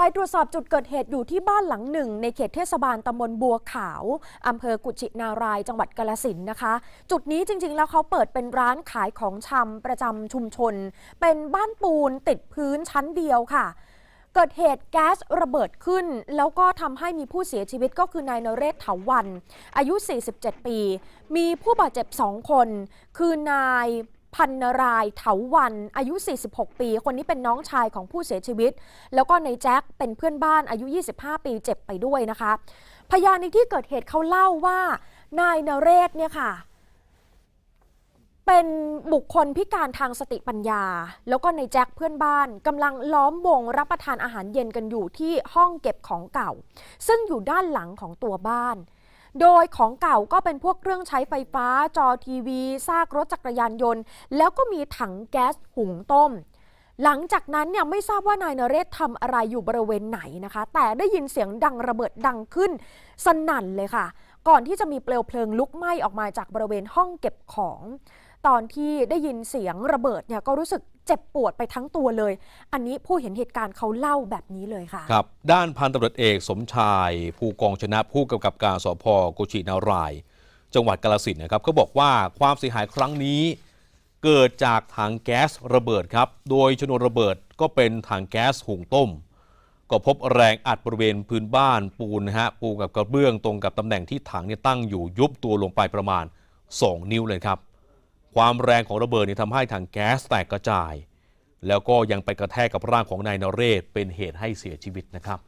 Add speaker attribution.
Speaker 1: ไปตรวจสอบจุดเกิดเหตุอยู่ที่บ้านหลังหนึ่ง ในเขตเทศบาลตำบลบัวขาว อำเภอกุชินาราย จังหวัดกาลสินนะคะ จุดนี้จริง ๆ แล้วเขาเปิดเป็นร้านขายของชำประจำชุมชน เป็นบ้านปูนติดพื้นชั้นเดียวค่ะ เกิดเหตุแก๊สระเบิดขึ้น แล้วก็ทำให้มีผู้เสียชีวิตก็คือนายนเรศเถาวัน อายุ 47 ปี มีผู้บาดเจ็บ 2 คน คือนาย พันนรายเถาวันอายุ 46 ปี คนนี้เป็นน้องชายของผู้เสียชีวิต แล้วก็ในแจ็คเป็นเพื่อนบ้านอายุ 25 ปีเจ็บไปด้วยนะคะ พยานในที่เกิดเหตุเขาเล่าว่านายนเรศเนี่ยค่ะ เป็นบุคคลพิการทางสติปัญญา แล้วก็ในแจ็คเพื่อนบ้านกำลังล้อมวงรับประทานอาหารเย็นกันอยู่ที่ห้องเก็บของเก่า ซึ่งอยู่ด้านหลังของตัวบ้าน โดยของเก่าก็เป็นพวกเครื่องใช้ไฟฟ้า จอทีวี ซากรถจักรยานยนต์ แล้วก็มีถังแก๊สหุงต้ม หลังจากนั้นเนี่ยไม่ทราบว่านายนเรศทำอะไรอยู่บริเวณไหนนะคะ แต่ได้ยินเสียงดังระเบิดดังขึ้น สนั่นเลยค่ะ ก่อนที่จะมีเปลวเพลิงลุกไหม้ออกมาจากบริเวณห้องเก็บของ ตอนที่ได้ยินเสียงระเบิดเนี่ยก็รู้สึกเจ็บปวดไปทั้งตัวเลย อันนี้ผู้เห็นเหตุการณ์เขาเล่าแบบนี้เลยค่ะ
Speaker 2: ครับ ด้านพันตำรวจเอกสมชาย ผู้กองชนะผู้กำกับการสพกุชินาราย จังหวัดกาลสินนะครับก็บอกว่าความเสียหายครั้งนี้เกิดจากถังแก๊สระเบิดครับ โดยชนวนระเบิดก็เป็นถังแก๊สหุงต้ม ก็พบแรงอัดบริเวณพื้นบ้านปูนนะฮะปูกับกระเบื้องตรงกับตำแหน่งที่ถังเนี่ยตั้งอยู่ยุบตัวลงไปประมาณ 2 นิ้วเลยครับ ความแรงของระเบิดเนี่ยทำให้ถังแก๊สแตกกระจาย แล้วก็ยังไปกระแทกกับร่างของนายนเรศเป็นเหตุให้เสียชีวิตนะครับ